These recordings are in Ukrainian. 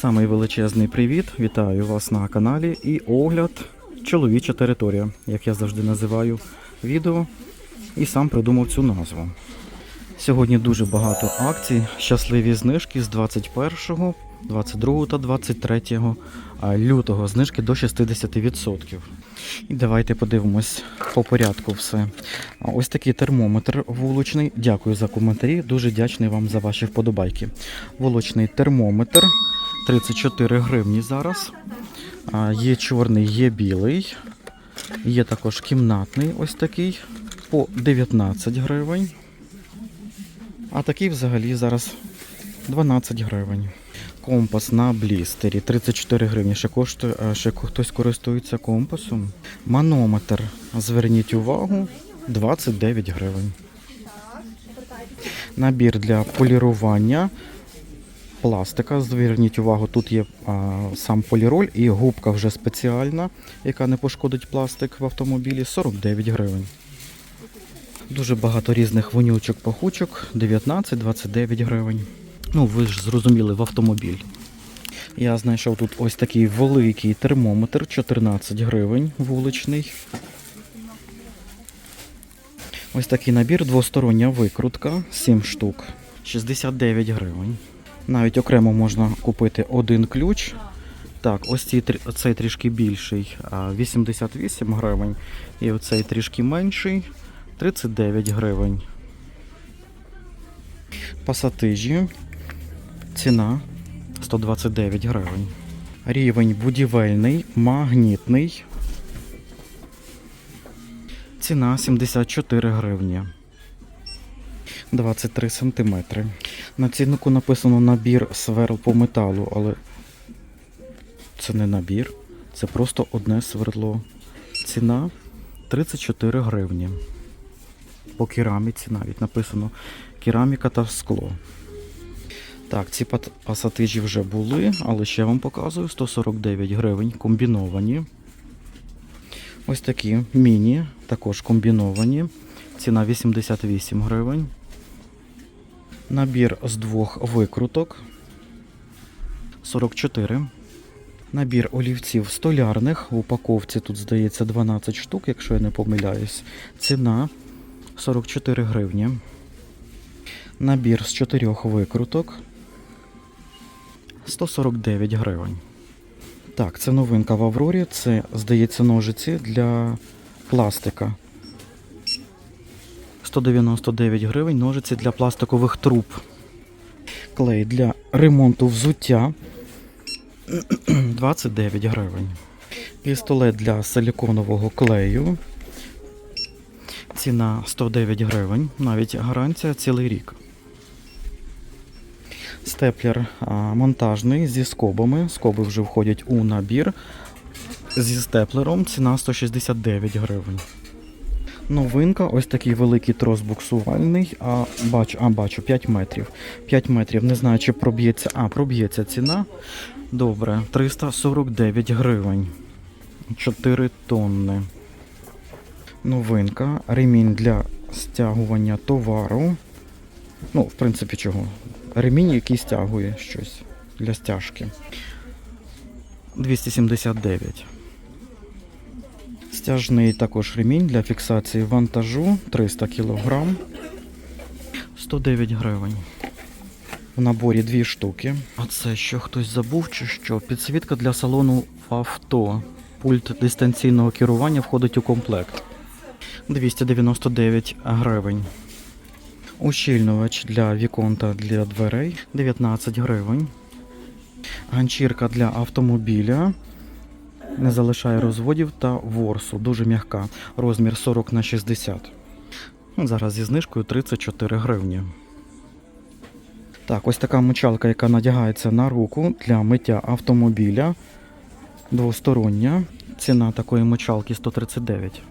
Самий величезний привіт. Вітаю вас на каналі і огляд чоловіча територія, як я завжди називаю відео, і сам придумав цю назву. Сьогодні дуже багато акцій, щасливі знижки з 21, 22 та 23 лютого. Знижки до 60%. І давайте подивимось по порядку все. Ось такий термометр вуличний. Дякую за коментарі. Дуже вдячний вам за ваші вподобайки. Вуличний термометр 34 гривні зараз. Є чорний, є білий. Є також кімнатний ось такий по 19 гривень. А такий взагалі зараз 12 гривень. Компас на блістері 34 гривні. Ще коштує, ще хтось користується компасом. Манометр. Зверніть увагу, 29 гривень. Набір для полірування пластика. Зверніть увагу, тут є а, сам поліроль і губка вже спеціальна, яка не пошкодить пластик в автомобілі 49 гривень. Дуже багато різних вонючок пахучок 19-29 гривень. Ну, ви ж зрозуміли, в автомобіль. Я знайшов тут ось такий великий термометр 14 гривень вуличний. Ось такий набір, двостороння викрутка, 7 штук, 69 гривень. Навіть окремо можна купити один ключ. Так, ось цей, трішки більший, 88 гривень. І оцей трішки менший 39 гривень. Пасатижі. Ціна 129 гривень. Рівень будівельний, магнітний. Ціна 74 гривні. 23 сантиметри. На ціннику написано набір сверл по металу, але це не набір, це просто одне свердло. Ціна 34 гривні. По кераміці навіть написано кераміка та скло. Так, ці пасатижі вже були, але ще вам показую 149 гривень комбіновані. Ось такі міні, також комбіновані. Ціна 88 гривень. Набір з двох викруток 44. Набір олівців столярних. В упаковці тут, здається, 12 штук, якщо я не помиляюсь. Ціна 44 гривні. Набір з чотирьох викруток 149 гривень. Так, це новинка в Аврорі. Це, здається, ножиці для пластика. 199 гривень ножиці для пластикових труб. Клей для ремонту взуття 29 гривень. Пістолет для силіконового клею. Ціна 109 гривень. Навіть гарантія цілий рік. Степлер монтажний зі скобами. Скоби вже входять у набір. Зі степлером ціна 169 гривень. Новинка, ось такий великий трос буксувальний. А бачу, а бачу 5 метрів. 5 метрів. Не знаю, чи проб'ється. А, проб'ється ціна. Добре, 349 гривень. 4 тонни. Новинка. Ремінь для стягування товару. Ну, в принципі, чого? Ремінь, який стягує щось для стяжки. 279. Стяжний також ремінь для фіксації вантажу 300 кг. 109 гривень. В наборі дві штуки. А це що хтось забув чи що? Підсвітка для салону авто. Пульт дистанційного керування входить у комплект. 299 гривень. Ущільнювач для віконта для дверей 19 гривень. Ганчірка для автомобіля. Не залишає розводів та ворсу. Дуже м'яка. Розмір 40 на 60. Ну, Зараз зі знижкою 34 гривні. Так, ось така мочалка, яка надягається на руку для миття автомобіля. Двостороння. Ціна такої мочалки 139.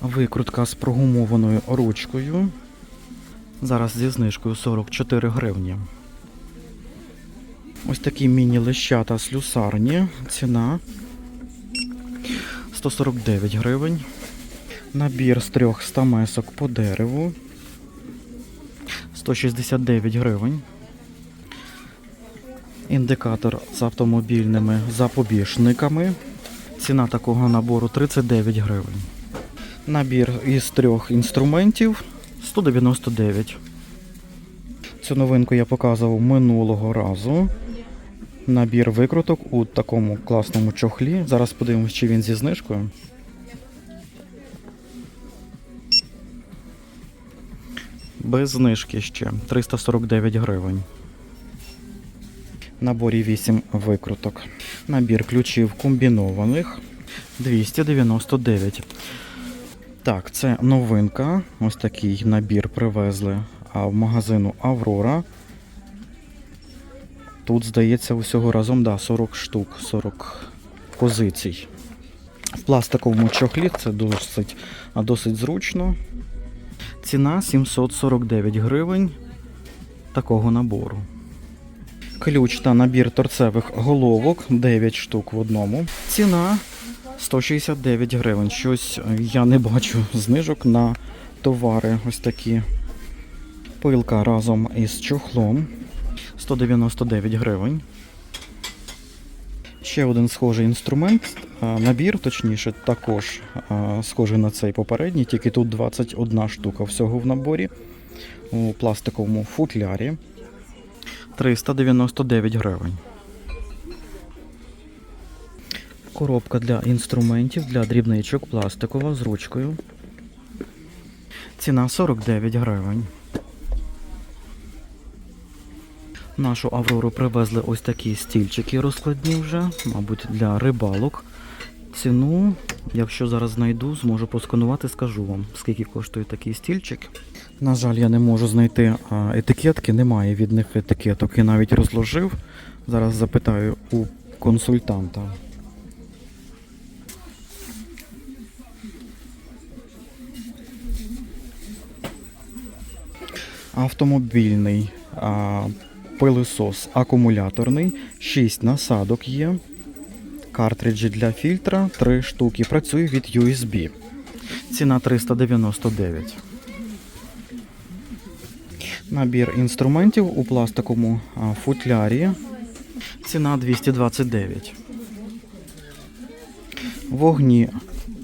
Викрутка з прогумованою ручкою. Зараз зі знижкою 44 гривні. Ось такі міні-лещата слюсарні. Ціна 149 гривень. Набір з трьох стамесок по дереву. 169 гривень. Індикатор з автомобільними запобіжниками. Ціна такого набору 39 гривень. Набір із трьох інструментів 199. Цю новинку я показував минулого разу. Набір викруток у такому класному чохлі. Зараз подивимось, чи він зі знижкою. Без знижки ще 349 гривень. Наборі 8 викруток. Набір ключів комбінованих 299. Так, це новинка. Ось такий набір привезли в магазину Аврора. Тут, здається, усього разом да, 40 штук, 40 позицій. В пластиковому чохлі це досить, досить зручно. Ціна 749 гривень такого набору. Ключ та набір торцевих головок 9 штук в одному. Ціна 169 гривень. Щось я не бачу знижок на товари ось такі. Пилка разом із чохлом 199 гривень. Ще один схожий інструмент, набір, точніше, також схожий на цей попередній, тільки тут 21 штука всього в наборі у пластиковому футлярі. 399 гривень. Коробка для інструментів для дрібничок пластикова з ручкою. Ціна 49 гривень. Нашу Аврору привезли ось такі стільчики розкладні вже, мабуть, для рибалок. Ціну, якщо зараз знайду, зможу посканувати, скажу вам, скільки коштує такий стільчик. На жаль, я не можу знайти етикетки, немає від них етикеток. Я навіть розложив. Зараз запитаю у консультанта. Автомобільний пилисос акумуляторний, 6 насадок є. Картриджі для фільтра 3 штуки. Працює від USB. Ціна 399. Набір інструментів у пластиковому футлярі. Ціна 229. Вогні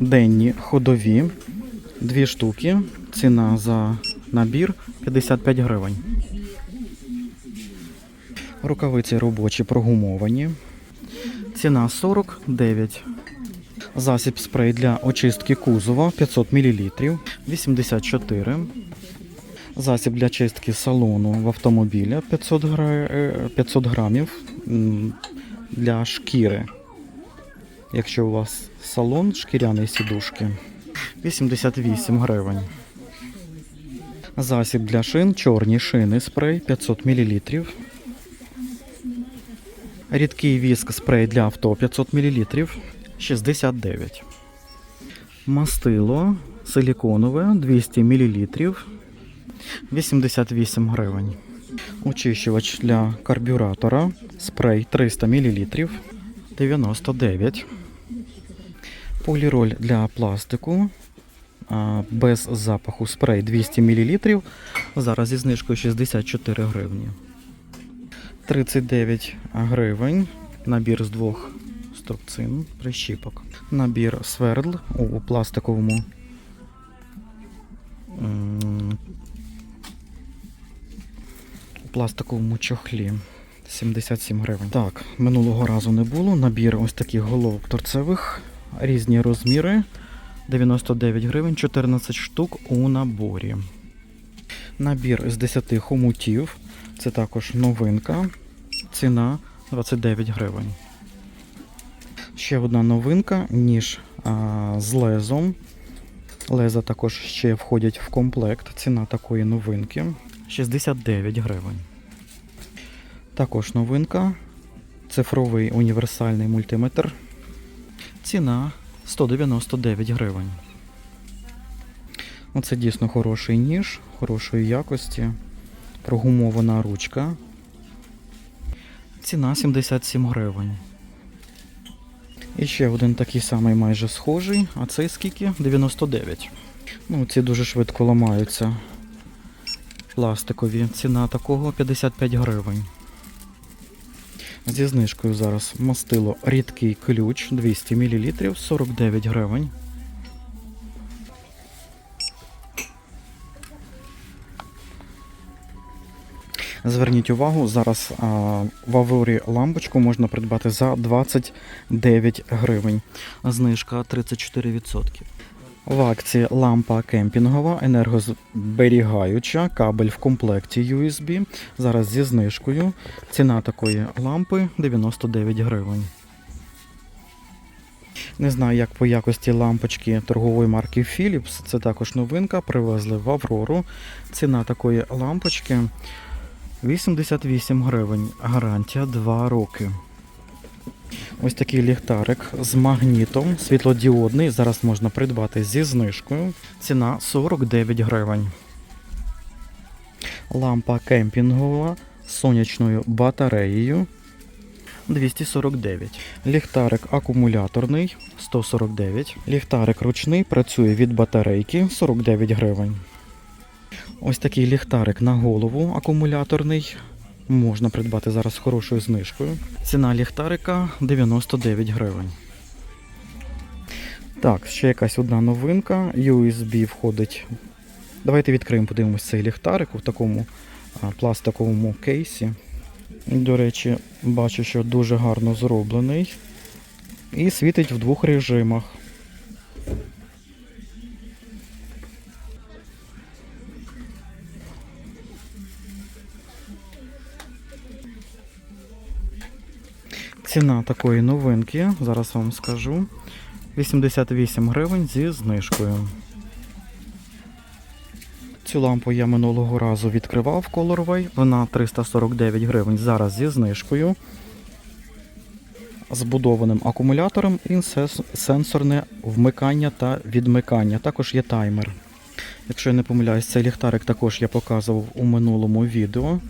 денні ходові. Дві штуки. Ціна за набір 55 гривень. Рукавиці робочі прогумовані. Ціна 49. Засіб спрей для очистки кузова 500 мл 84. Засіб для чистки салону в автомобіля 500, гра... е, 500 грамів для шкіри. Якщо у вас салон шкіряний сідушки 88 гривень. Засіб для шин, чорні шини спрей 500 мл. Рідкий віск спрей для авто 500 мл 69. Мастило силіконове 200 мл 88 гривень. Очищувач для карбюратора спрей 300 мл 99. Поліроль для пластику без запаху спрей 200 мл. Зараз зі знижкою 64 гривні. 39 гривень. Набір з двох струбцин, прищіпок. Набір свердл у пластиковому. У пластиковому чохлі. 77 гривень. Так, минулого разу не було. Набір ось таких головок торцевих. Різні розміри. 99 гривень, 14 штук у наборі. Набір з 10 хомутів. Це також новинка. Ціна 29 гривень. Ще одна новинка, ніж а, з лезом. Леза також ще входять в комплект. Ціна такої новинки 69 гривень. Також новинка. Цифровий універсальний мультиметр. Ціна 199 гривень. Оце дійсно хороший ніж, хорошої якості. Прогумована ручка. Ціна 77 гривень. І ще один такий самий майже схожий, а цей скільки? 99. Ну, ці дуже швидко ламаються. Пластикові. Ціна такого 55 гривень. Зі знижкою зараз мастило рідкий ключ 200 мл 49 гривень. Зверніть увагу, зараз а, в Аврорі лампочку можна придбати за 29 гривень. Знижка 34%. В акції лампа кемпінгова, енергозберігаюча, кабель в комплекті USB. Зараз зі знижкою. Ціна такої лампи 99 гривень. Не знаю, як по якості лампочки торгової марки Philips. Це також новинка. Привезли в Аврору. Ціна такої лампочки 88 гривень. Гарантія 2 роки. Ось такий ліхтарик з магнітом, світлодіодний. Зараз можна придбати зі знижкою. Ціна 49 гривень. Лампа кемпінгова з сонячною батареєю 249. Ліхтарик акумуляторний 149. Ліхтарик ручний працює від батарейки 49 гривень. Ось такий ліхтарик на голову акумуляторний. Можна придбати зараз хорошою знижкою. Ціна ліхтарика 99 гривень. Так, ще якась одна новинка. USB входить. Давайте відкриємо, подивимось цей ліхтарик у такому пластиковому кейсі. До речі, бачу, що дуже гарно зроблений. І світить в двох режимах. Ціна такої новинки, зараз вам скажу. 88 гривень зі знижкою. Цю лампу я минулого разу відкривав Colorway. Вона 349 гривень зараз зі знижкою. Збудованим акумулятором і сенсорне вмикання та відмикання. Також є таймер. Якщо я не помиляюсь, цей ліхтарик також я показував у минулому відео.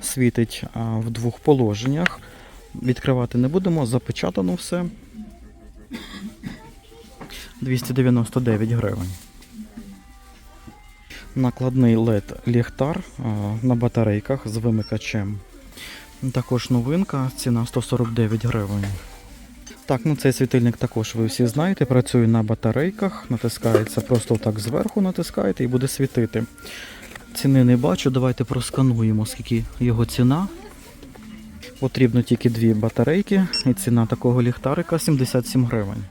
Світить а, в двох положеннях. Відкривати не будемо, запечатано все. 299 гривень. Накладний LED ліхтар на батарейках з вимикачем. Також новинка, ціна 149 гривень. Так, ну цей світильник також ви всі знаєте, працює на батарейках, натискається просто так зверху, натискаєте і буде світити. Ціни не бачу, давайте проскануємо, скільки його ціна. Потрібно тільки дві батарейки, і ціна такого ліхтарика 77 гривень.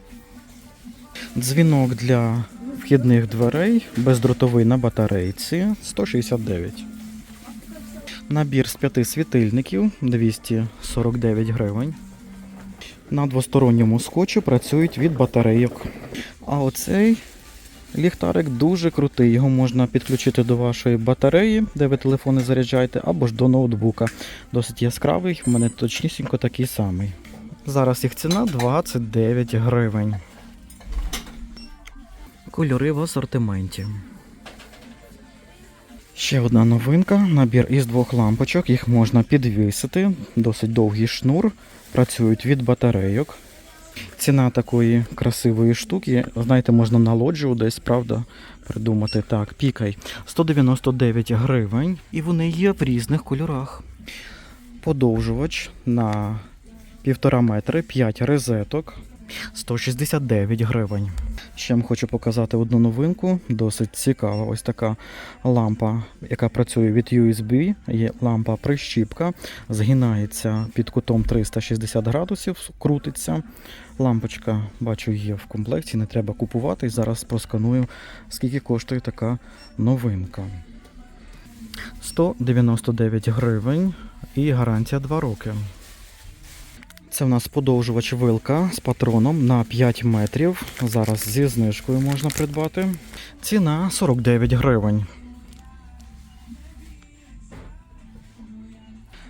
Дзвінок для вхідних дверей бездротовий на батарейці 169. Набір з п'яти світильників 249 гривень. На двосторонньому скотчі працюють від батарейок. А оцей ліхтарик дуже крутий. Його можна підключити до вашої батареї, де ви телефони заряджаєте, або ж до ноутбука. Досить яскравий, в мене точнісінько такий самий. Зараз їх ціна 29 гривень. Кольори в асортименті. Ще одна новинка. Набір із двох лампочок. Їх можна підвісити. Досить довгий шнур. Працюють від батарейок. Ціна такої красивої штуки, знаєте, можна на лоджію десь, правда, придумати. Так, пікай. 199 гривень, і вони є в різних кольорах. Подовжувач на 1,5 метри, 5 розеток. 169 гривень. Ще вам хочу показати одну новинку, досить цікава. Ось така лампа, яка працює від USB. Є лампа прищіпка, згинається під кутом 360 градусів, крутиться. Лампочка, бачу, є в комплекті, не треба купувати. Зараз просканую, скільки коштує така новинка. 199 гривень і гарантія 2 роки. Це в нас подовжувач вилка з патроном на 5 метрів. Зараз зі знижкою можна придбати. Ціна 49 гривень.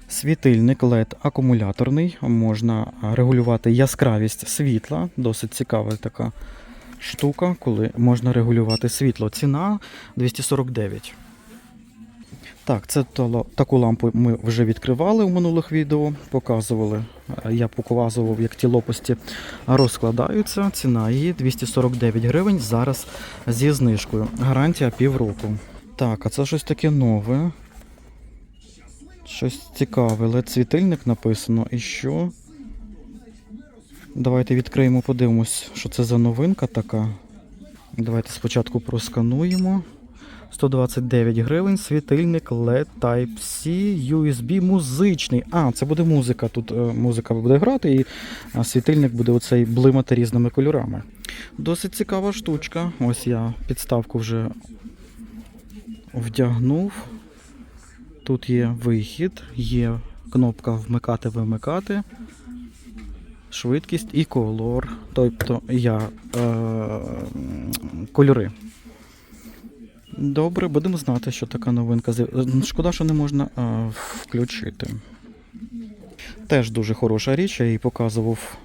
Світильник LED акумуляторний. Можна регулювати яскравість світла. Досить цікава така штука, коли можна регулювати світло. Ціна 249. Так, це таку лампу ми вже відкривали у минулих відео, показували. Е, Я показував, як ті лопасті розкладаються. Ціна її 249 гривень зараз зі знижкою. Гарантія півроку. Так, а це щось таке нове. Щось цікаве, led світильник написано. І що? Давайте відкриємо, подивимось, що це за новинка така. Давайте спочатку проскануємо. 129 гривень, світильник LED Type-C, USB музичний. А, це буде музика. Тут е, музика буде грати, і світильник буде оцей блимати різними кольорами. Досить цікава штучка. Ось я підставку вже вдягнув. Тут є вихід, є кнопка вмикати-вимикати, швидкість і колор. Тобто я е, кольори. Добре, будемо знати, що така новинка. Шкода, що не можна е, включити. Теж дуже хороша річ, я її показував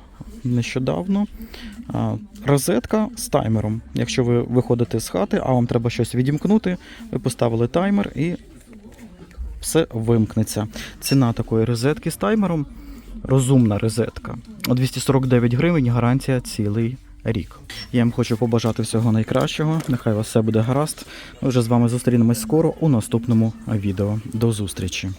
нещодавно. А, Розетка з таймером. Якщо ви виходите з хати, а вам треба щось відімкнути, ви поставили таймер і все вимкнеться. Ціна такої розетки з таймером розумна розетка. 249 гривень, гарантія цілий рік. Я вам хочу побажати всього найкращого. Нехай вас все буде гаразд. Ми вже з вами зустрінемось скоро у наступному відео. До зустрічі!